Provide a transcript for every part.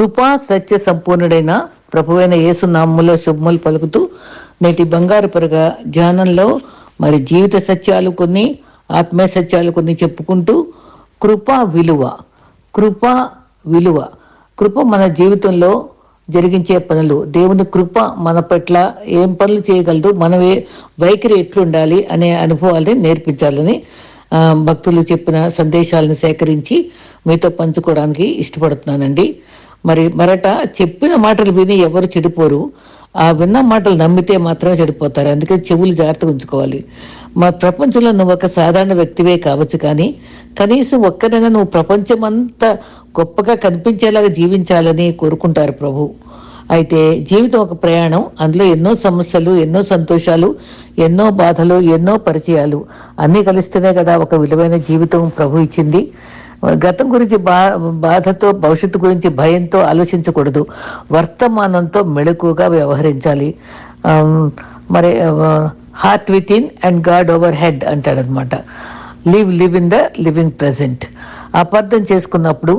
కృపా సత్య సంపూర్ణుడైన ప్రభువైన యేసు నామములో శుభములు పలుకుతూ నేటి బంగారు పరగా ధ్యానంలో మరి జీవిత సత్యాలు కొన్ని ఆత్మీయ సత్యాలు కొన్ని చెప్పుకుంటూ కృప విలువ కృప విలువ. కృప మన జీవితంలో జరిగించే పనులు. దేవుని కృప మన పట్ల ఏం పనులు చేయగలదు? మనమే వైఖరి ఎట్లుండాలి అనే అనుభవాల్ని నేర్పించాలని భక్తులు చెప్పిన సందేశాలను సేకరించి మీతో పంచుకోవడానికి ఇష్టపడుతున్నానండి. మరి మరట చెప్పిన మాటలు విని ఎవరు చెడిపోరు. ఆ విన్న మాటలు నమ్మితే మాత్రమే చెడిపోతారు. అందుకే చెవులు జాగ్రత్తగా ఉంచుకోవాలి. మా ప్రపంచంలో నువ్వు ఒక సాధారణ వ్యక్తివే కావచ్చు కానీ కనీసం ఒక్కరైనా నువ్వు ప్రపంచమంతా గొప్పగా కనిపించేలాగా జీవించాలని కోరుకుంటారు ప్రభు. అయితే జీవితం ఒక ప్రయాణం. అందులో ఎన్నో సమస్యలు ఎన్నో సంతోషాలు ఎన్నో బాధలు ఎన్నో పరిచయాలు అన్నీ కలిస్తేనే కదా ఒక విలువైన జీవితం ప్రభు ఇచ్చింది. గతం గురించి బా బాధతో భవిష్యత్తు గురించి భయంతో ఆలోచించకూడదు. వర్తమానంతో మెళకుగా వ్యవహరించాలి. మరి heart within and God overhead అంటాడనమాట. Live live in the living present అపార్థం చేసుకున్నప్పుడు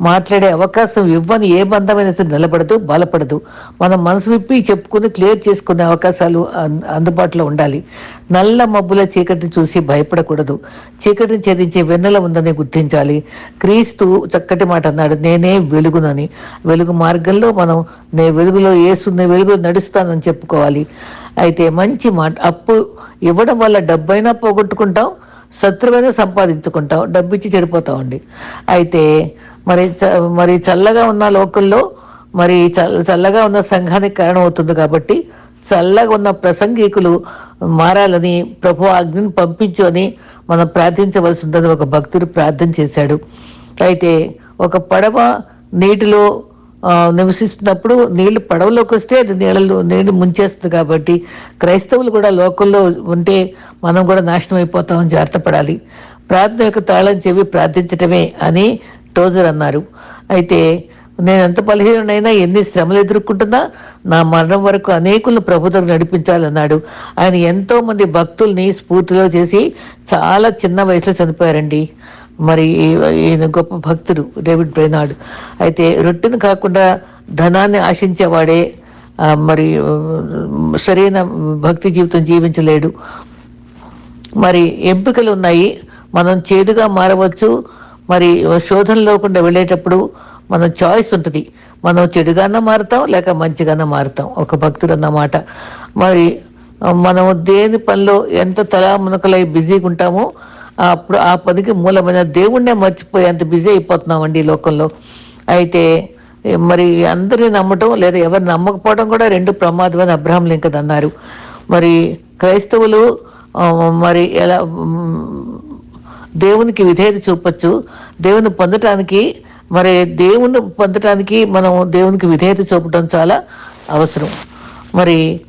మాట్లాడే అవకాశం ఇవ్వని ఏ బంధమైన సరే నిలబడదు బలపడదు. మనం మనసు విప్పి చెప్పుకుని క్లియర్ చేసుకునే అవకాశాలు అందుబాటులో ఉండాలి. నల్ల మబ్బుల చీకటిని చూసి భయపడకూడదు. చీకటిని ఛేదించే వెన్నెల ఉందని గుర్తించాలి. క్రీస్తు చక్కటి మాట అన్నాడు నేనే వెలుగునని. వెలుగు మార్గంలో మనం నే వెలుగులో ఏసున్న వెలుగు నడుస్తానని చెప్పుకోవాలి. అయితే మంచి మాట అప్పు ఇవ్వడం వల్ల డబ్బైనా పోగొట్టుకుంటాం శత్రువైనా సంపాదించుకుంటాం డబ్బిచ్చి చెడిపోతామండి. అయితే మరి చ- మరి చల్లగా ఉన్న లోకల్లో మరి చల్ల చల్లగా ఉన్న సంఘానికి కారణం అవుతుంది కాబట్టి చల్లగా ఉన్న ప్రసంగికులు మారాలని ప్రభు అగ్నిని పంపించు అని మనం ప్రార్థించవలసి ఉందని ఒక భక్తుడు ప్రార్థన చేశాడు. అయితే ఒక పడవ నీటిలో నివసిస్తున్నప్పుడు నీళ్ళు పడవలోకి వస్తే అది నీళ్ళలో నీళ్ళు ముంచేస్తుంది కాబట్టి క్రైస్తవులు కూడా లోకల్లో ఉంటే మనం కూడా నాశనం అయిపోతామని జాగ్రత్త పడాలి ప్రార్థన యొక్క తాళం చెవి ప్రార్థించటమే అని టోజర్ అన్నారు. అయితే నేను ఎంత బలహీనైనా ఎన్ని శ్రమలు ఎదుర్కొంటున్నా నా మరణం వరకు అనేకులను ప్రభుత్వం నడిపించాలన్నాడు. ఆయన ఎంతో మంది భక్తుల్ని స్ఫూర్తిలో చేసి చాలా చిన్న వయసులో చనిపోయారండి. మరి ఈయన గొప్ప భక్తుడు డేవిడ్ బ్రెనాడ్ అయితే రొట్టెను కాకుండా ధనాన్ని ఆశించేవాడే మరి సరైన భక్తి జీవితం జీవించలేడు. మరి ఎంపికలు ఉన్నాయి. మనం చేదుగా మారవచ్చు. మరి శోధన లేకుండా వెళ్ళేటప్పుడు మన చాయిస్ ఉంటుంది. మనం చెడుగానే మారుతాం లేక మంచిగానే మారుతాం. ఒక భక్తుడు అన్నమాట. మరి మనం దేని పనిలో ఎంత తలా మునకలై బిజీగా ఉంటామో అప్పుడు ఆ పనికి మూలమైన దేవుణ్ణే మర్చిపోయి అంత బిజీ అయిపోతున్నామండి ఈ లోకంలో. అయితే మరి అందరిని నమ్మటం లేదా ఎవరు నమ్మకపోవడం కూడా రెండు ప్రమాదం అని అబ్రహం లింకన్ అన్నారు. మరి క్రైస్తవులు మరి ఎలా దేవునికి విధేయత చూపొచ్చు. దేవుని పొందటానికి మరి దేవుని పొందటానికి మనం దేవునికి విధేయత చూపటం చాలా అవసరం. మరి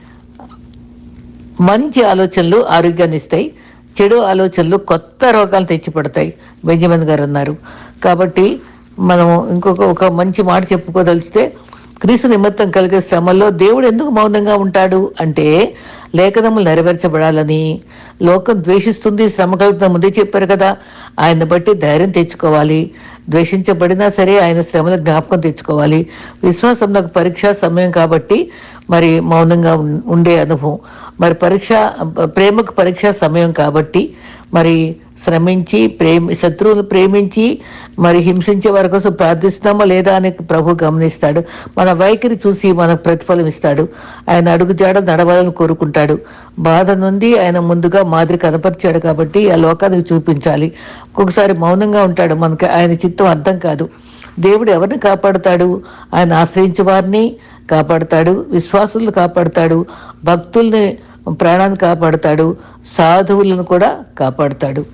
మంచి ఆలోచనలు ఆరోగ్యాన్ని ఇస్తాయి. చెడు ఆలోచనలు కొత్త రోగాలు తెచ్చిపెడతాయి. బెంజమిన్ గారు అన్నారు. కాబట్టి మనం ఇంకొక ఒక మంచి మాట చెప్పుకోదలిస్తే క్రీస్తు నిమిత్తం కలిగే శ్రమల్లో దేవుడు ఎందుకు మౌనంగా ఉంటాడు? అంటే లేఖనములు నెరవేర్చబడాలని. లోకం ద్వేషిస్తుంది శ్రమ కలుగుతున్న ముందే చెప్పారు కదా. ఆయన బట్టి ధైర్యం తెచ్చుకోవాలి. ద్వేషించబడినా సరే ఆయన శ్రమల జ్ఞాపకం తెచ్చుకోవాలి. విశ్వాసం నాకు పరీక్ష సమయం కాబట్టి మరి మౌనంగా ఉం- ఉండే అనుభవం. మరి పరీక్ష ప్రేమకు పరీక్ష సమయం కాబట్టి మరి శ్రమించి ప్రేమి శత్రువులు ప్రేమించి మరి హింసించే వారి కోసం ప్రార్థిస్తున్నామా లేదా అని ప్రభు గమనిస్తాడు. మన వైఖరి చూసి మనకు ప్రతిఫలం ఇస్తాడు. ఆయన అడుగుజాడ నడవాలని కోరుకుంటాడు. బాధ నుండి ఆయన ముందుగా మాదిరి కనపరిచాడు కాబట్టి ఆ లోకానికి చూపించాలి. ఒక్కొక్కసారి మౌనంగా ఉంటాడు. మనకి ఆయన చిత్తం అర్థం కాదు. దేవుడు ఎవరిని కాపాడుతాడు? ఆయన ఆశ్రయించే వారిని కాపాడుతాడు. విశ్వాసులను కాపాడుతాడు. భక్తుల్ని ప్రాణాన్ని కాపాడుతాడు. సాధువులను కూడా కాపాడుతాడు.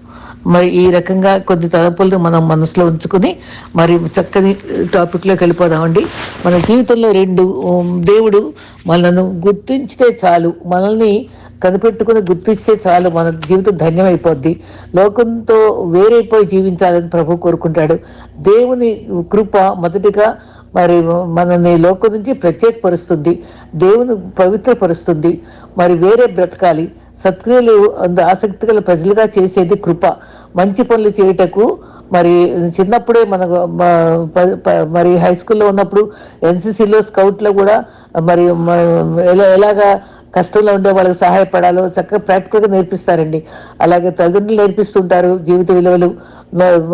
మరి ఈ రకంగా కొన్ని తలపులను మనం మనసులో ఉంచుకుని మరి చక్కని టాపిక్లోకి వెళ్ళిపోదామండి. మన జీవితంలో రెండు దేవుడు మనల్ని గుర్తించితే చాలు. మనల్ని కనిపెట్టుకుని గుర్తించితే చాలు. మన జీవితం ధన్యమైపోద్ది. లోకంతో వేరైపోయి జీవించాలని ప్రభు కోరుకుంటాడు. దేవుని కృప మొదటిగా మరి మనల్ని లోకం నుంచి ప్రత్యేకపరుస్తుంది. దేవుని పవిత్రపరుస్తుంది. మరి వేరే బ్రతకాలి. సత్క్రియలు అందు ఆసక్తి గల ప్రజలుగా చేసేది కృప. మంచి పనులు చేయుటకు మరి చిన్నప్పుడే మనకు మరి హై స్కూల్లో ఉన్నప్పుడు ఎన్సీసీలో స్కౌట్లో కూడా మరి ఎలా ఎలాగా కష్టంలో ఉండే వాళ్ళకి సహాయపడాలో చక్కగా ప్రాక్టికల్గా నేర్పిస్తారండి. అలాగే తల్లిదండ్రులు నేర్పిస్తుంటారు జీవిత విలువలు.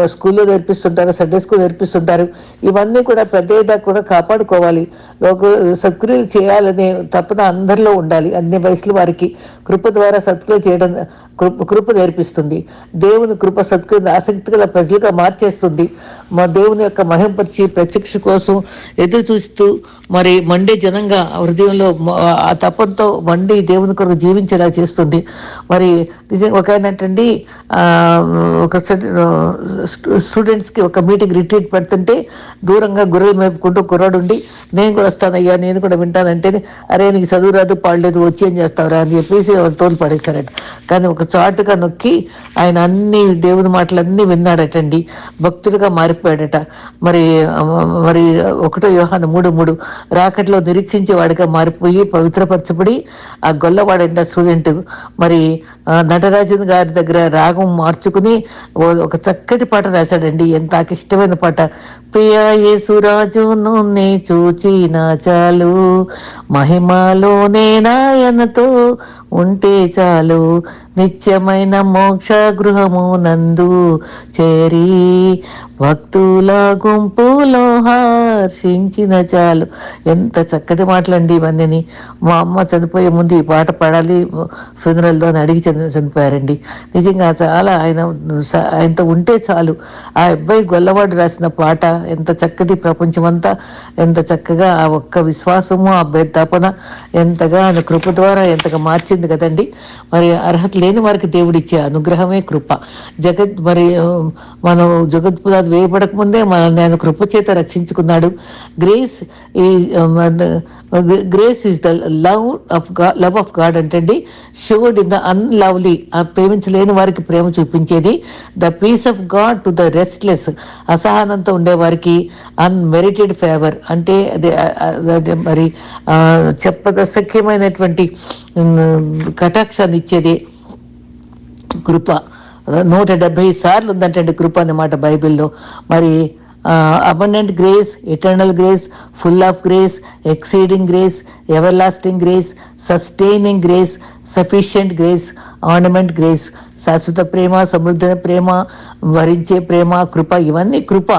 స్కూల్లో నేర్పిస్తుంటారు సండే స్కూల్ నేర్పిస్తుంటారు. ఇవన్నీ కూడా పెద్ద కూడా కాపాడుకోవాలి. ఒక సత్క్రియలు చేయాలనే తపన అందరిలో ఉండాలి. అన్ని వయసుల వారికి కృప ద్వారా సత్క్రియలు చేయడం కృప నేర్పిస్తుంది. దేవుని కృప సత్క్రియను ఆసక్తి గల ప్రజలుగా మార్చేస్తుంది. మా దేవుని యొక్క మహింపరిచి ప్రత్యక్ష కోసం ఎదురు చూస్తూ మరి మండే జనంగా హృదయంలో ఆ తపంతో మండి దేవుని కొరకు జీవించేలా చేస్తుంది. మరి నిజంగా ఒక ఏంటంటే ఒక స్టూడెంట్స్కి ఒక మీటింగ్ రిట్రీట్ పెడుతుంటే దూరంగా గొర్రెలు మేపుకుంటూ కుర్రాడు ఉండి నేను కూడా వస్తానయ్యా నేను కూడా వింటానంటే అరే నీకు చదువు రాదు పాడలేదు వచ్చి ఏం చేస్తావురా? అని చెప్పేసి వాళ్ళు తోలు పడేశారట. కానీ ఒక చాటుగా నొక్కి ఆయన అన్ని దేవుని మాటలన్నీ విన్నాడటండి. భక్తులుగా మారిపోయాడట. మరి మరి ఒకటో వ్యూహాన్ని మూడు మూడు రాకట్లో నిరీక్షించే వాడిగా మారిపోయి పవిత్రపరచబడి ఆ గొల్లవాడంట స్టూడెంట్? మరి నటరాజన్ గారి దగ్గర రాగం మార్చుకుని ఒక చక్క చక్కటి పాట రాశాడండి. ఎంత నాకు ఇష్టమైన పాట. ప్రియా యేసురాజును నే చూచిన చాలు. మహిమలోనే నాయనతో ఉంటే చాలు. నిత్యమైన మోక్ష గృహము నందు చేరి భక్తుల గుంపులో హర్షించిన చాలు. ఎంత చక్కటి మాటలండి ఇవన్నీ మా అమ్మ చనిపోయే ముందు ఈ పాట పాడాలి. ఫ్యూనరల్లో అని అడిగి చని చనిపోయారండి. నిజంగా చాలా ఆయన స- ఆయనతో ఉంటే చాలు. ఆ అబ్బాయి గొల్లవాడు రాసిన పాట ఎంత చక్కటి ప్రపంచమంతా ఎంత చక్కగా ఆ ఒక్క విశ్వాసము ఆ అబ్బాయి తపన ఎంతగా ఆయన కృప ద్వారా ఎంతగా మార్చింది కదండి. మరి అర్హత లేని వారికి దేవుడు ఇచ్చే అనుగ్రహమే కృప. జగత్ మరి మనం జగత్పురాదు వేయబడక ముందే మనల్ని ఆయన కృప చేత రక్షించుకున్నాడు. గ్రేస్ ఈ grace is the love of God love of God అంటే షోడ్ ఇన్ ద అన్లవ్లీ ఆ ప్రేమించలేని వారికి ప్రేమ చూపించేది. The peace of God to the restless అసహనంతో ఉండే వారికి అన్మెరిటెడ్ ఫేవర్ అంటే అది మరి ఆ, చెప్పదశక్యమైనటువంటి కటాక్షాన్ని ఇచ్చేది. కృప. నూట డెబ్బై సార్లు ఉందంటే కృప అన్నమాట బైబిల్లో. మరి abundant grace eternal grace full of grace exceeding grace everlasting grace sustaining grace sufficient grace ornament grace శాశ్వత ప్రేమ సమృద్ధ ప్రేమ వరించే ప్రేమ కృప ఇవన్నీ కృప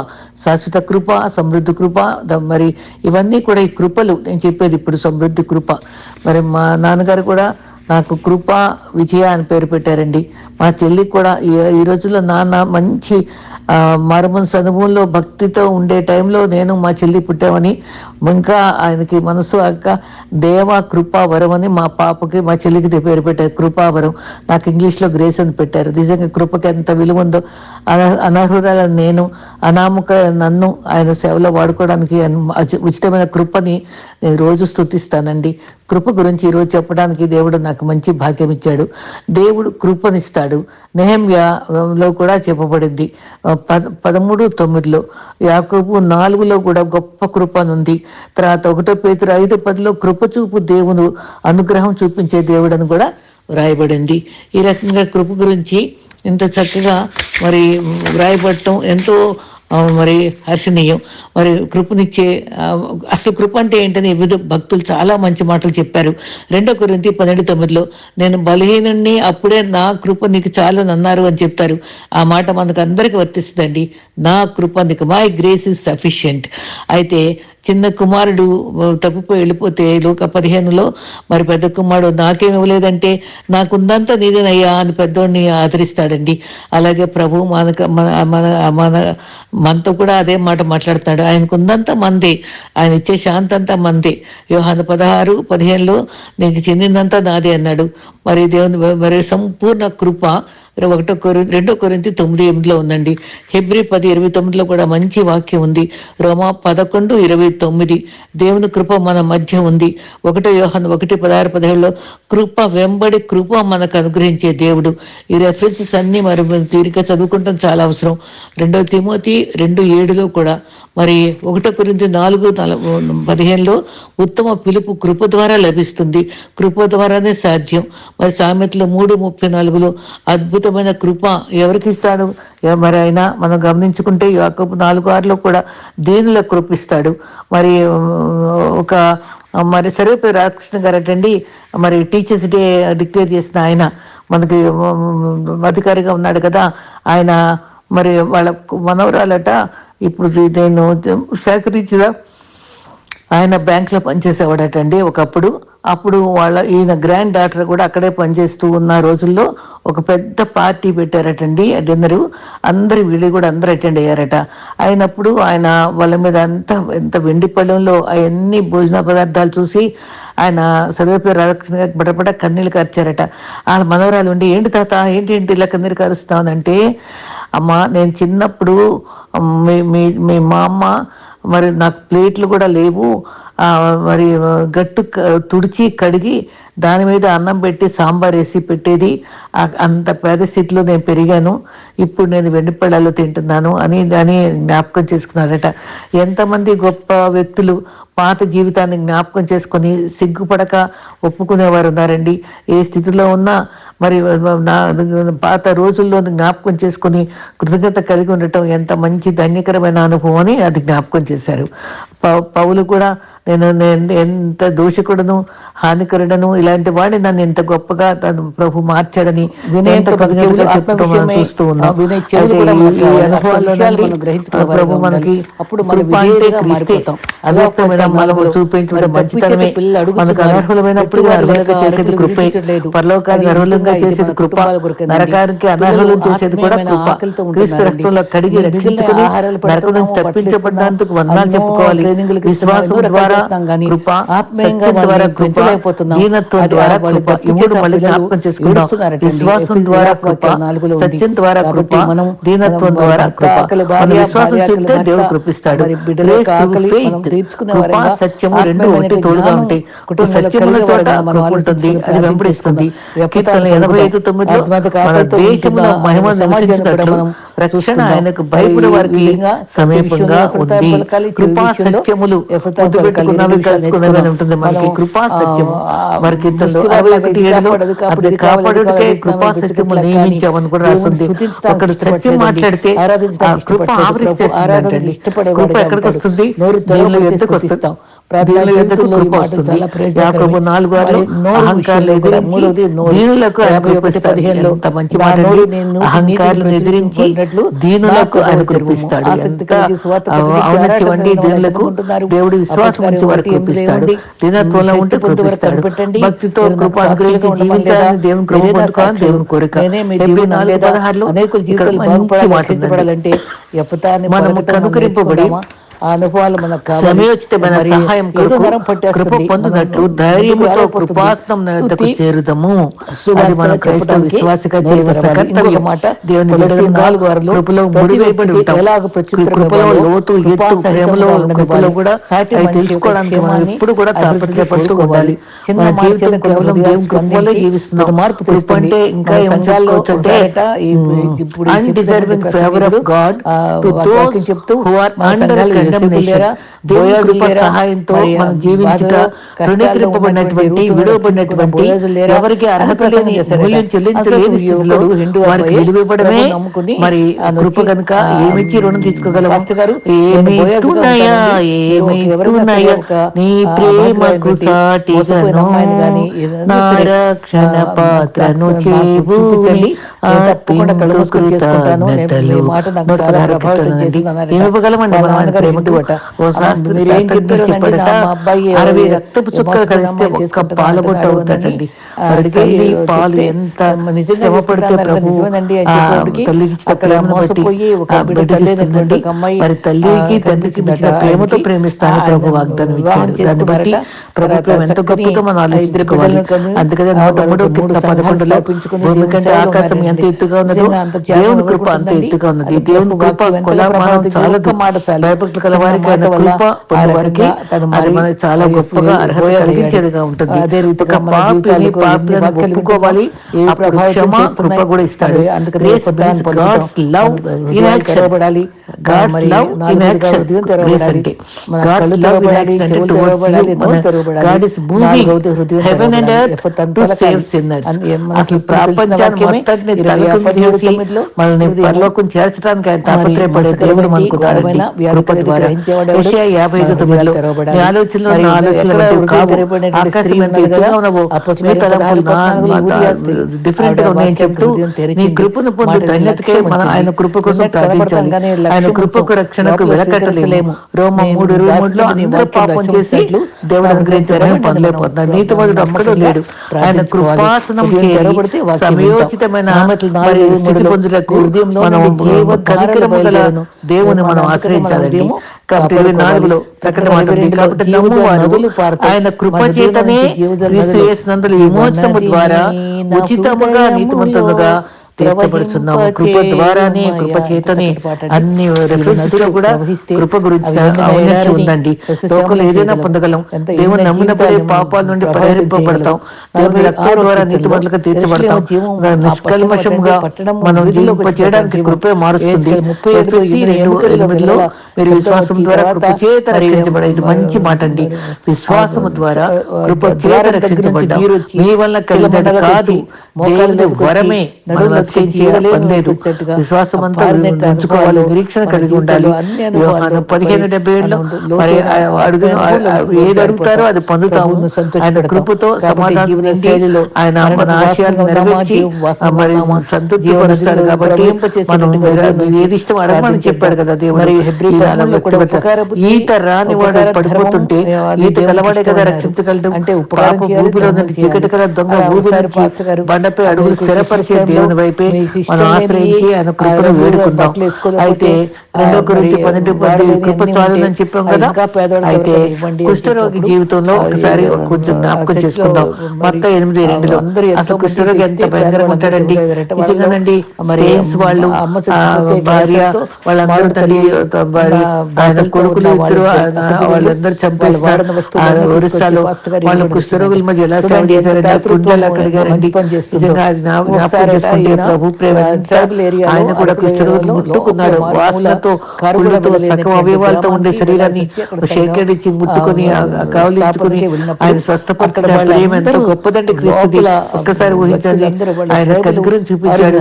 శాశ్వత కృప సమృద్ధి కృప ద- మరి ఇవన్నీ కూడా ఈ కృపలు. నేను చెప్పేది ఇప్పుడు సమృద్ధి కృప. మరి మా నాన్నగారు కూడా నాకు కృప విజయ అని పేరు పెట్టారండి. మా చెల్లి కూడా ఈ ఈ రోజుల్లో నాన్న మంచి ఆ, మారుమనసు భక్తితో ఉండే టైంలో నేను మా చెల్లి పుట్టామని ఇంకా ఆయనకి మనసు అక్క దేవ కృపావరం అని మా పాపకి మా చెల్లికి పేరు పెట్టారు కృపావరం. నాకు ఇంగ్లీష్లో గ్రేస్ అని పెట్టారు. నిజంగా కృపకి ఎంత విలువ ఉందో అన అనర్హురాల నేను అనామక నన్ను ఆయన సేవలో వాడుకోవడానికి ఉచితమైన కృపని నేను రోజు స్తుతిస్తానండి. కృప గురించి ఈరోజు చెప్పడానికి దేవుడు నాకు మంచి భాగ్యం ఇచ్చాడు. దేవుడు కృపనిస్తాడు. నెహమ్యాలో కూడా చెప్పబడింది. పద పదమూడు తొమ్మిదిలో యాకోబు నాలుగులో కూడా గొప్ప కృపనుంది తర్వాత ఒకటో పేతురు ఐదు పదిలో కృప చూపు దేవుడు అనుగ్రహం చూపించే దేవుడు అని కూడా వ్రాయబడింది. ఈ రకంగా కృప గురించి ఇంత చక్కగా మరి వ్రాయబడటం ఎంతో మరి హర్షణీయం. మరి కృపనిచ్చే అసలు కృప అంటే ఏంటని వివిధ భక్తులు చాలా మంచి మాటలు చెప్పారు. రెండో కొరింతి పన్నెండు తొమ్మిదిలో నేను బలహీనుణ్ణి అప్పుడే నా కృప నీకు చాలా అన్నారు అని చెప్తారు. ఆ మాట మనకు అందరికీ వర్తిస్తుందండి. నా కృప నీకు మై గ్రేస్ ఇస్ సఫిషియంట్ అయితే చిన్న కుమారుడు తప్పిపోయి వెళ్ళిపోతే లోక పదిహేనులో మరి పెద్ద కుమారుడు నాకేం ఇవ్వలేదంటే నాకుందంతా నీదేనయ్యా అని పెద్దోడిని ఆదరిస్తాడండి. అలాగే ప్రభు మనక మన మన మన మనతో కూడా అదే మాట మాట్లాడతాడు ఆయనకుందంతా మందే ఆయన ఇచ్చే శాంతి అంతా మందే. యోహాను పదహారు పదిహేనులో నీకు చెందిందంతా నాదే అన్నాడు. మరి దేవుని మరి సంపూర్ణ కృప ఒకటో కొరి రెండో కొరింతి తొమ్మిది ఎనిమిదిలో ఉందండి. హెబ్రి పది ఇరవై తొమ్మిదిలో కూడా మంచి వాక్యం ఉంది. రోమా పదకొండు ఇరవై తొమ్మిది. దేవుని కృప మన మధ్య ఉంది. ఒకటో యోహన్ ఒకటి పదహారు పదిహేడులో కృప వెంబడి కృప మనకు అనుగ్రహించే దేవుడు. ఈ రెఫరెన్సెస్ అన్ని మరి తీరిక చదువుకుంటాం చాలా అవసరం. రెండో తిమోతి రెండు ఏడులో కూడా మరి ఒకటో పెరింది నాలుగు నలభై పదిహేనులో ఉత్తమ పిలుపు కృప ద్వారా లభిస్తుంది. కృప ద్వారానే సాధ్యం. మరి సామెతలు మూడు ముప్పై నాలుగులో అద్భుతమైన కృప ఎవరికి ఇస్తాడు? మరి అయినా మనం గమనించుకుంటే యాకపు నాలుగు ఆరులో కూడా దేనిలో కృపిస్తాడు? మరి ఒక మరి సర్వేపల్లి రాధాకృష్ణ గారు అటండి. మరి టీచర్స్ డే డిక్లేర్ చేసిన ఆయన మనకి అధికారిగా ఉన్నాడు కదా. ఆయన మరి వాళ్ళ మనవరాలట ఇప్పుడు నేను సేకరించిన ఆయన బ్యాంక్లో పనిచేసేవాడటండి ఒకప్పుడు. అప్పుడు వాళ్ళ ఈయన గ్రాండ్ డాటర్ కూడా అక్కడే పనిచేస్తూ ఉన్న రోజుల్లో ఒక పెద్ద పార్టీ పెట్టారటండి డిన్నరు అందరు వీళ్ళు కూడా అందరు అటెండ్ అయ్యారట. అయినప్పుడు ఆయన వాళ్ళ మీద అంత ఎంత వెండి పళ్ళెంలో అవన్నీ భోజన పదార్థాలు చూసి ఆయన సర్వేపల్లి రాధాకృష్ణ గారికి బడబడ కన్నీళ్ళు కార్చారట. వాళ్ళ మనవరాలు ఉండి ఏంటి తాత ఏంటి ఏంటి ఇలా కన్నీరు కారుస్తానంటే అమ్మ నేను చిన్నప్పుడు మీ మీ మీ మా అమ్మ మరి నాకు ప్లేట్లు కూడా లేవు. మరి గట్టు తుడిచి కడిగి దాని మీద అన్నం పెట్టి సాంబార్ వేసి పెట్టేది. అంత పేద స్థితిలో నేను పెరిగాను. ఇప్పుడు నేను వెండిపళ్ళలో తింటున్నాను అని అని జ్ఞాపకం చేసుకున్నాడట ఎంతమంది గొప్ప వ్యక్తులు పాత జీవితాన్ని జ్ఞాపకం చేసుకొని సిగ్గుపడక ఒప్పుకునేవారు ఉన్నారండి ఏ స్థితిలో ఉన్నా మరి నా పాత రోజుల్లో జ్ఞాపకం చేసుకొని కృతజ్ఞత కలిగి ఉండటం ఎంత మంచి ధన్యకరమైన అనుభవం అని అది జ్ఞాపకం చేశారు. పౌ- పౌలు కూడా నేను ఎంత దోషకుడను హానికరుడను ఇలాంటి వాడిని నన్ను ఎంత గొప్పగా తను ప్రభు మార్చాడని చూస్తూ ఉన్నాం ప్రభు మనకి. అవ్యక్తమైన మనము చూపించడం మంచితనమే మనకు. అనర్హులమైనప్పుడు చేసేది కృపే. అర్హులుగా ఇది చేసేది కృప. నరకానికి అనర్హులు చేసేది కూడా కృప క్రీస్తు. రక్తంలో కడిగి రక్షించుకుని నరకం నుంచి తప్పించబడినందుకు. వందనాలు చెప్పుకోవాలి విశ్వాసం ద్వారా కృప సత్యం ద్వారా కృప. దీనత్వం ద్వారా కృప చేత మళ్ళీ జ్ఞాపకం చేసుకుందాం. విశ్వాసం ద్వారా కృప. సత్యం ద్వారా కృప దీనత్వం ద్వారా కృప మన విశ్వాసం చెప్తే దేవుడు కృపిస్తాడు కృప సత్యము రెండు ఒకటి తోడుగా ఉంటాయి సత్యముల చోట కృప ఉంటుంది అది వెంబడిస్తుంది ప్రార్థించుకుందాం. ఎనభై ఐదు తొమ్మిదిలో మన దేశంలో ఉంటున్న. మహిమ సమాజాన్ని కూడా నివసించినట్లు రక్షణ. ఆయనకు భయపడే వారికి సమీపంగా ఉంది కృపా సత్యములు పెట్టుకున్నవి కలుసుకున్నవి. ఉంటుంది మనకి మనం, కృపా సత్యము మరి కీర్తనలో దృష్టి అరవై వాళ్ళకి ఒకటి ఇది ఏడులో కాపాడదు, కాపాడు, అది ఇది కావాలి, ఇది కాపాడుటకే కావాలి, కృపా సత్యము నియమించామని కూడా రాస్తుంది ఒకడు సత్యం. మాట్లాడితే కృప. ఆవరిస్తేస్తుంది కృప ఎక్కడికి. వస్తుంది దీనిలో ఎందుకు వస్తుంది దీనిలో ఎందుకు కృప. యాకోబు నాలుగు నోరు అహంకారులు ఎదిరించి ఆయన యాభై ఒకటి పదిహేనులో మంచి మాట అహంకారులను ఎదిరించి ప్రచురించుకున్నట్లు దీనులకు ఆయన. కృపిస్తాడు ఔన్నత్యమండి ఆరాధనలో దీనులకు. దేవుడు విశ్వాసం ఉంచి కృపిస్తాడు ఇవ్వండి. దీనత్వంలో ఉంటే కృపిస్తాడు కనిపెట్టండి. భక్తితో కృప అనుగ్రహించి జీవించాలని? దేవుని కృప పొందుకోవాలని. దేవుని కోరిక? పదహారులో ఇక్కడ జీవితాలు మంచి బాగుపడాలి మాట ఉందండి. రక్షించబడాలంటే ఎప్పతాన్ని మనము కనుకరింపబడి? ఆ అనుభవాలు మనకు. సమయోచితమైన సహాయం. కృప పొందినట్లు రాలేకపోతుంది. కృపాసనం చేరుదము అది మన క్రైస్తవ విశ్వాసగా చేయవలసిన. కర్తవ్యం మాట, దేవుని నాలుగు ఆరులో కృపలో వ్యక్తికి ఉంటాం కృపలో లోతు ఎత్తు ప్రేమలో. కృపలో కూడా తెలుసుకోవడానికి మనం ఎప్పుడు కూడా తాపత్రయపడుతూ. ఉండాలి మన జీవితం కేవలం దేవుని కృపలే జీవిస్తున్నాం మార్పు కృప. అంటే ఇంకా ఏం సంఘాల్లో చెప్పుకోవచ్చు అంటే ఒకసారట ఈ- ఇప్పుడు ఈ undeserving favour of God to those చెప్తూ హూ ఆర్ అండర్ సహాయంతో మనం జీవించుట విడవబడినటువంటి ఎవరికి అర్హత లేని. మూల్యం చెల్లించలేని స్థితిలో వారికి నమ్ముకుని మరి కృప కనుక ఏమిచ్చి రుణం తీసుకోగలము పాస్టర్ గారు, ఏమి నీ ప్రేమకు సాటిగను నా రక్షణ పాత్రను నాకు ఇవ్వగలమండి మనం ప్రేమకు? ఓ శాస్త్రి చెప్పాడట నా అరవై రక్తపు చుక్కలు కలిస్తే ఒక్క అవుతాడండి మరి తల్లి పాలు ఎంత శ్రమ పడితే ప్రభు తల్లికి బట్టి మరి తండ్రికి. ప్రేమతో ప్రేమిస్తాను ప్రభు వాగ్దానం ఇచ్చాడు. దాన్ని బట్టి. ప్రభు ప్రేమ ఎంత మనం ఆలోచించుకోవాలి అందుకనే ఆ నూట మూడు వాళ్ళకు మూడు కింద సంఘాలు పదకొండులో స్థాపించుకుని భూమి దేవుని కంటే సేవలో ఆకాశం. ఎంత అంత త్యాగం దేవుని కృప అంత? ఎత్తుగా ఉన్నది. దేవుని కృప వాక్యం ఎంత కొలమానం ప్రభావితం చాలా ఒక్క మాట చాలు. భయభక్తులు కల వారికి ఆయన కృప పొందేవారికి అది మనకు చాలా గొప్పగా అర్హత కలిగించేదిగా ఉంటుంది. అదే రీతిగా మన పాపిని ఒప్పుకోవాలి. క్షమ. కృప కూడా ఇస్తాడు. అంటే అంటే sinners. అన్- ఏ- మనకి అసలు ప్రపంచాన్ని మొత్తాన్ని మనల్ని పరలోకం చేర్చడానికి ఆయన తాపత్రయపడే దేవుడు మనకు యాభై ఐదు తొమ్మిదిలో. నీ ఆలోచనలు నా ఆలోచనలు కావు ఆకాశం. డిఫరెంట్గా ఉన్నాయని చెప్తూ నీ. కృపను పొందు ధన్యతకే మన. ఆయన కృప కోసం ప్రార్థించాలి ఆయన కృపకు. రక్షణకు వెలకట్టలేము. రోమ మూడు ఇరవై మూడులో అందరూ పాపం చేసి దేవుడు మనం నీతిమంతుడు ఒక్కడు లేడు ఆయన. కృపాసనం సమయోచితమైన. సామెతలు నాలుగు మనం. దేవుని మనం ఆశ్రయించాలండి కాబట్టి ఇరవై నాలుగులో. కాబట్టి నమ్మువారు పారుతాయి. ఆయన క్రీస్తు విమోచనము ద్వారా ఉచితముగా నీతిమంతులుగా తీర్చబడుచున్నాము. కృప ద్వారానే కృప చేతనే అన్ని కూడా కృప గురించి ఉందండి లోకంలో ఏదైనా పొందగలం. దేవుని నమ్మినప్పుడే పాపాల నుండి పరిహరింపబడతాం. దేవుని రక్తం ద్వారా నీతిమంతులుగా తీర్చబడతాం. నిష్కల్మషంగా మనం జీవింప చేయడానికి కృపే మారుస్తుంది. ఎనిమిదిలో మీరు విశ్వాసం ద్వారా కృప చేత రక్షించబడే ఇది మంచి మాట అండి విశ్వాసము ద్వారా కృప చేత రక్షించబడ్డాం. మీ వల్ల కలిగినది కాదు వరమే మనం అతిశయించే పని లేదు. విశ్వాసం అంతా ఉంచుకోవాలి నిరీక్షణ కలిగి ఉండాలి. పదిహేను డెబ్బై ఏడులో మరి ఆ- ఏది అడుగుతారో అది పొందుతాము. ఆయన కృపతో సమాధానం ఆయన మన ఆశయాలను నెరవేర్చి మరి సంతృప్తి పరుస్తాడు కాబట్టి మనం ఏది ఇష్టం అడగమని చెప్పాడు కదా దేవుడు. ఈత రాని వాడు పడిపోతుంటే ఈత కలవాడే కదా రక్షించగలడు. అంటే చేయాలి. చీకటి కల దొంగ బండపై అడుగులు స్థిరపరిచే దేవుని వైపే ఇష్టం మనం ఆశ్రయించి ఆయన కృపను వేడుకుందాం. అయితే రెండో గురించి పన్నెండు పది కృప చాలని చెప్పాం కదా. అయితే కుష్ఠరోగి జీవితంలో ఒకసారి కొంచెం జ్ఞాపకం చేసుకుందాం. మొత్త ఎనిమిది రెండులో. అసలు కుష్ఠరోగి ఎంత భయంకరంగా ఉంటాడండి? నిజంగానండి మరి వాళ్ళు భార్య వాళ్ళందరూ తల్లి ఆయన కొడుకులు ఇద్దరు వాళ్ళందరూ తీసుకొచ్చి ఒరిస్సాలో వాళ్ళు కుష్ఠరోగుల మధ్య ఎలా సేవ మంచి పని చేస్తుందో. నిజంగా అది జ్ఞాపకం చేసుకుంటే ప్రభు ఆ, ఆయన కూడా ఏరియాలో ముట్టుకున్నాడు. వాసనతో కారు కూడా కుళ్ళుతో వెళ్ళలేని సకం అవయవాలతో ఉండే శరీరాన్ని ఇచ్చి ముట్టుకొని ఆ, ఆ, కావలించుకొని ఆయన స్వస్థపరిచిన ప్రేమ ఎంత గొప్పదండి క్రీస్తుది. ఒక్కసారి ఊహించండి ఆయన కనుకరం చూపించాడు.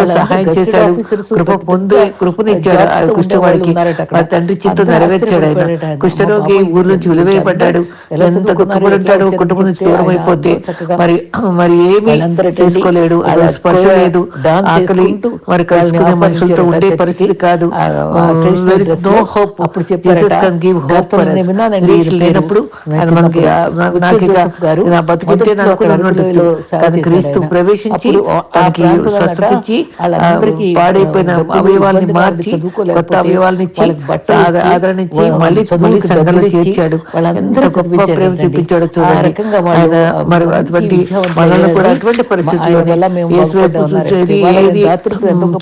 వాళ్ళందరూ సహాయం చేశాడు. కృప పొందు కృపనిచ్చాడు ఆ కుష్ఠవాడికి అక్కడ. మా తండ్రి అందరూ నెరవేర్చాడు ఆయన. కుష్ఠరోగి అమ్మ ఊరు నుంచి వెలివేయబడ్డాడు ఎంత దుఃఖపడుంటాడు కుటుంబం నుంచి దూరం అయిపోతే మరి మరి ఏమి చేసుకోలేడు. అలా స్పర్శ లేదు ఆకలి మరి కలుసుకునే మనుషులతో ఉండే. పరిస్థితి కాదు నో హోప్ అప్పుడు. లేనప్పుడు మనకి నాకు- నా బతికితే నాకు కానీ క్రీస్తు. ప్రవేశించి స్వస్థపించి పాడైపోయిన అవయవాల్ని మార్చి కొత్త అవయవాల్ని ఇచ్చి ఆదరణ ఇచ్చి మళ్ళీ మళ్ళీ సంఘంలో చేర్చాడు వాళ్ళందరూ గొప్ప ప్రేమ. చూపించాడో చూడండి ఆయన మరి అటువంటి మనల్ని కూడా. అటువంటి పరిస్థితుల్లో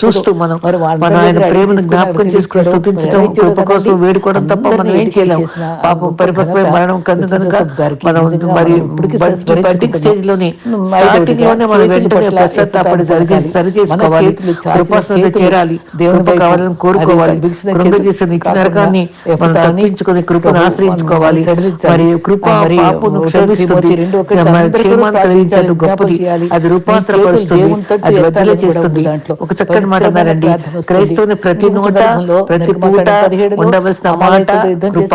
చూస్తూ మనం మనం ఆయన ప్రేమను జ్ఞాపకం చేసుకుని స్థుతించడం. కృప కోసం. వేడుకోవడం తప్ప మనం ఏం పాపం పరిపక్వ మరణం కన్ను కనుక మనం మరి బడ్డింగ్ స్టేజ్లోనే స్టార్టింగ్లోనే మనం వెంటనే సరి. సరి చేసుకోవాలి చేరాలి దేవుని కావాలని కోరుకోవాలి కృంగ చేసిన నరకాన్ని మనం తప్పించుకొని కృపను ఆశ్రయించుకోవాలి. మరి కృప పాపను క్షమిస్తుంది క్షేమాన్ని గొప్పది. అది రూపాంతరపరుస్తుంది అది వదిలే చేస్తుంది. ఒక చక్కటి మాట అన్నారండి. క్రైస్తవుని ప్రతి నోట ప్రతి పూట ఉండవలసిన మాట కృప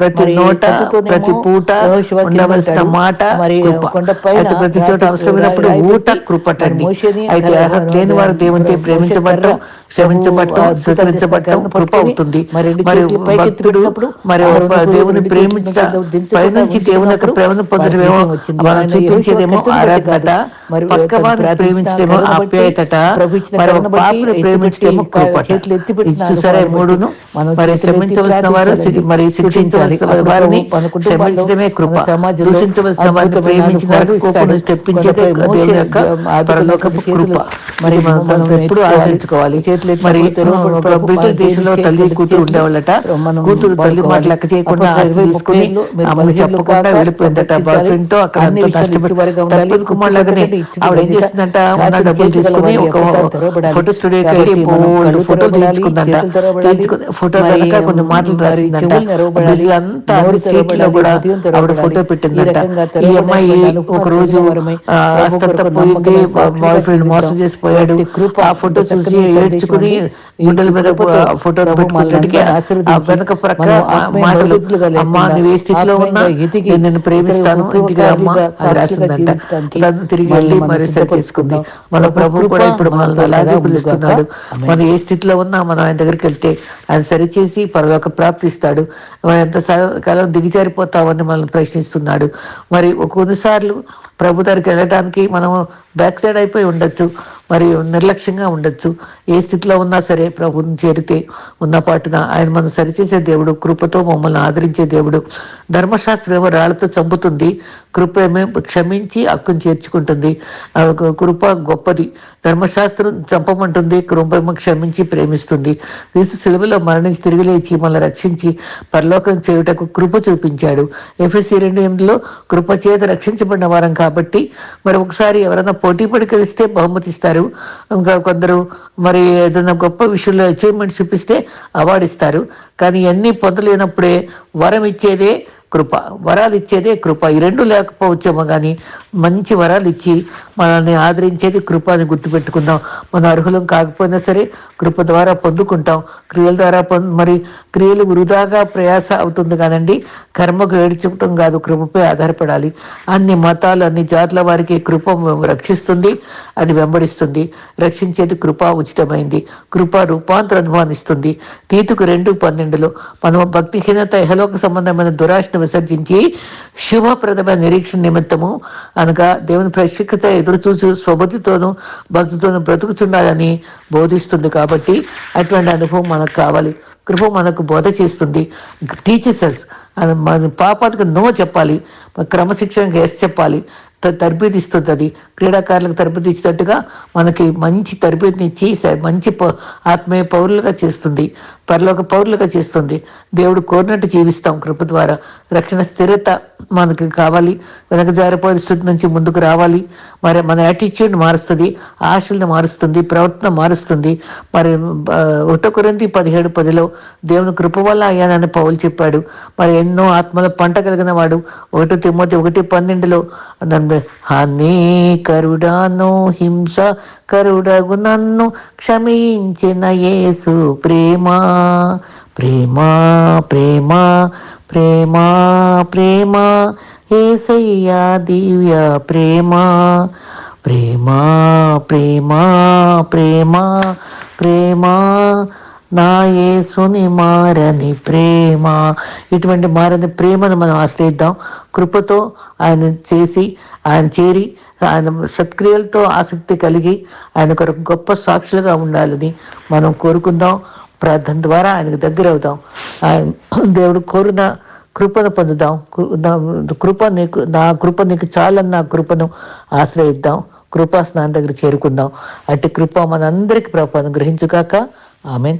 ప్రతి నోట ప్రతి పూట ఉండవలసిన. మాట అయితే ప్రతి చోట అవసరమైనప్పుడు ఊట కృపటండి అయితే అర్హత లేని వారు దేవునిచే మోషే ప్రేమించబడటం క్షమించబడటం స్వీకరించబడటం కృప అవుతుంది మరి భక్తుడు మరి దేవుని దించకుండా పైనుంచి దేవుని యొక్క ప్రేమను పొందడమేమో. మనం చూపించేదేమో యెహోషువ కత్తిని ఆరాధనట పట్టుకాదు. మరి పక్క వారిని ప్రార్థించిన ప్రేమించడమో ఆప్యాయతట మరి ఒక పాపను ప్రేమించడము కృపట చూసారా మూడును. వారు వారిని కృప. దూషించవలసిన వారిని ప్రేమించిన పరలోకపు కృప. మనం ఎప్పుడు. ఆలోచించుకోవాలి? బ్రిటిష్ దేశంలో తల్లి కూతురు ఉండేవాళ్ళట. కూతురు తల్లి. మాట లెక్క చేయకుండా తీసుకుని చెప్పకుండా వెళ్ళిపోయిందట. బాయ్ ఫ్రెండ్తో అక్కడ ఇచ్చి ఆవిడ ఏం. చేసిందంట డబ్బులు తీసుకుని ఒక. ఫోటో స్టూడియోకి వెళ్ళి బోల్డ్ తెరవబడాలి, తీసుకుని ఫోటో వెనక కొన్ని మాటలు రాసిందంట. అన్ని సీట్లో తెరవబడాలి, కూడా ఆవిడ. ఫోటో పెట్టిందంట. ఈ అమ్మాయి ఒక రోజు పోయింది. బాయ్ ఫ్రెండ్ మోసం అట్టి కృప ఆ ఫోటో చూసి ఏడ్చుకుని గుండెల మీద ఫోటో పెట్టుకున్నట్టుగా వెనక ప్రక్క మాటలు అమ్మా నువ్వు ఏ స్థితిలో ఉన్నా నేను ప్రేమిస్తాను ఇంటికి రాసిందంట. తను తిరిగి వెళ్ళి మరి సరి చేసుకుంది. మన ప్రభు కూడా ఇప్పుడు మనల్ని అలాగే పిలుస్తున్నాడు. మనం ఏ స్థితిలో ఉన్నా మనం ఆయన దగ్గరికి వెళ్తే ఆయన సరిచేసి పరలోక ప్రాప్తిస్తాడు. మనం ఎంత కాలం దిగిజారిపోతామని మనల్ని ప్రశ్నిస్తున్నాడు. మరి కొన్నిసార్లు ప్రభు దగ్గరికి వెళ్ళడానికి మనం బ్యాక్ సైడ్ అయిపోయి ఉండొచ్చు మరియు నిర్లక్ష్యంగా ఉండొచ్చు. ఏ స్థితిలో ఉన్నా సరే ప్రభుని చేరితే ఉన్న పాటున ఆయన మనం సరిచేసే దేవుడు కృపతో మమ్మల్ని ఆదరించే దేవుడు. ధర్మశాస్త్రం రాళ్ళతో చంపుతుంది కృప క్షమించి హక్కును చేర్చుకుంటుంది. ఆ కృప గొప్పది. ధర్మశాస్త్రం చంపమంటుంది కృప క్షమించి ప్రేమిస్తుంది. క్రీస్తు సెలవులో మరణించి తిరిగి లేచి మనల్ని రక్షించి పరలోకం చేయుటకు కృప చూపించాడు. ఎఫ్ఎస్సి రెండు ఎనిమిదిలో కృప చేత రక్షించబడిన వారం కాబట్టి మరి ఒకసారి ఎవరైనా పోటీ పడి కలిస్తే బహుమతి ఇస్తారు. ఇంకా కొందరు మరి ఏదైనా గొప్ప విషయంలో అచీవ్మెంట్ చూపిస్తే అవార్డు ఇస్తారు. కానీ అన్నీ పొందలేనప్పుడే వరం ఇచ్చేదే కృప. వరాలు ఇచ్చేదే కృప. ఈ రెండు లేకపోవచ్చేమో కానీ మంచి వరాలు ఇచ్చి మనల్ని ఆదరించేది కృప అని గుర్తుపెట్టుకుందాం. మన అర్హులం కాకపోయినా సరే కృప ద్వారా పొందుకుంటాం. క్రియల ద్వారా పొంద మరి క్రియలు వృధాగా ప్రయాస అవుతుంది కానండి కర్మకు ఏడ్చుకోవటం కాదు కృపపై ఆధారపడాలి. అన్ని మతాలు అన్ని జాతుల వారికి కృప రక్షిస్తుంది అది వెంబడిస్తుంది. రక్షించేది కృప ఉచితమైంది. కృప రూపాంతర అనుమానిస్తుంది తీతుకు రెండు పన్నెండులో మనం భక్తిహీనత ఇహలోక సంబంధమైన దురాశను విసర్జించి శుభప్రదమ నిరీక్షణ నిమిత్తము అనగా దేవుని ప్రత్యేకత ఎదురు చూసి స్వబుద్ధితోనూ భక్తితోనూ బ్రతుకుతున్నారని బోధిస్తుంది కాబట్టి అటువంటి అనుభవం మనకు కావాలి. కృప మనకు బోధ చేస్తుంది. టీచర్స్ మన పాపానికి నో చెప్పాలి. క్రమశిక్షణకు ఎస్ చెప్పాలి. తరబేతి క్రీడాకారులకు తరబేతి ఇచ్చినట్టుగా మనకి మంచి తరబేతినిచ్చి స- మంచి పౌ- ఆత్మీయ పౌరులుగా చేస్తుంది. పరలోక పౌరులుగా చేస్తుంది. దేవుడు కోరినట్టు జీవిస్తాం కృప ద్వారా. రక్షణ స్థిరత మనకి కావాలి. వెనక జారిపోయిన నుంచి ముందుకు రావాలి. మరి మన యాటిట్యూడ్ మారుస్తుంది. ఆశలను మారుస్తుంది. ప్రవర్తన మారుస్తుంది. మరి ఒకటొకరింది పదిహేడు పదిలో దేవుని కృప వల్ల అయ్యానని పౌలు చెప్పాడు. మరి ఎన్నో ఆత్మల పంట కలిగిన వాడు. ఒకటో తిమ్మతి ఒకటి పన్నెండులో నన్ను హానికరుడాను హింస కరుడగు నన్ను క్షమించిన యేసు ప్రేమ ప్రేమ ప్రేమ ప్రేమ ప్రేమ ఏసయ్యా దివ్య ప్రేమ ప్రేమ ప్రేమ ప్రేమ ప్రేమ నా యేసుని మారని ప్రేమ. ఇటువంటి మారని ప్రేమను మనం ఆశ్రయిద్దాం. కృపతో ఆయన చేసి ఆయన చేరి ఆయన సత్క్రియలతో ఆసక్తి కలిగి ఆయన కొరకు గొప్ప సాక్షులుగా ఉండాలని మనం కోరుకుందాం. ప్రార్థన ద్వారా ఆయనకు దగ్గర అవుదాం. ఆయన దేవుడు కోరిన కృపను పొందుదాం. నా- కృప నీకు నా కృప నీకు చాలని నా కృపను ఆశ్రయిద్దాం. కృపా స్నానం దగ్గర చేరుకుందాం. అట్టి కృప మనందరికి ప్రభు అనుగ్రహించుగాక. ఆమెన్.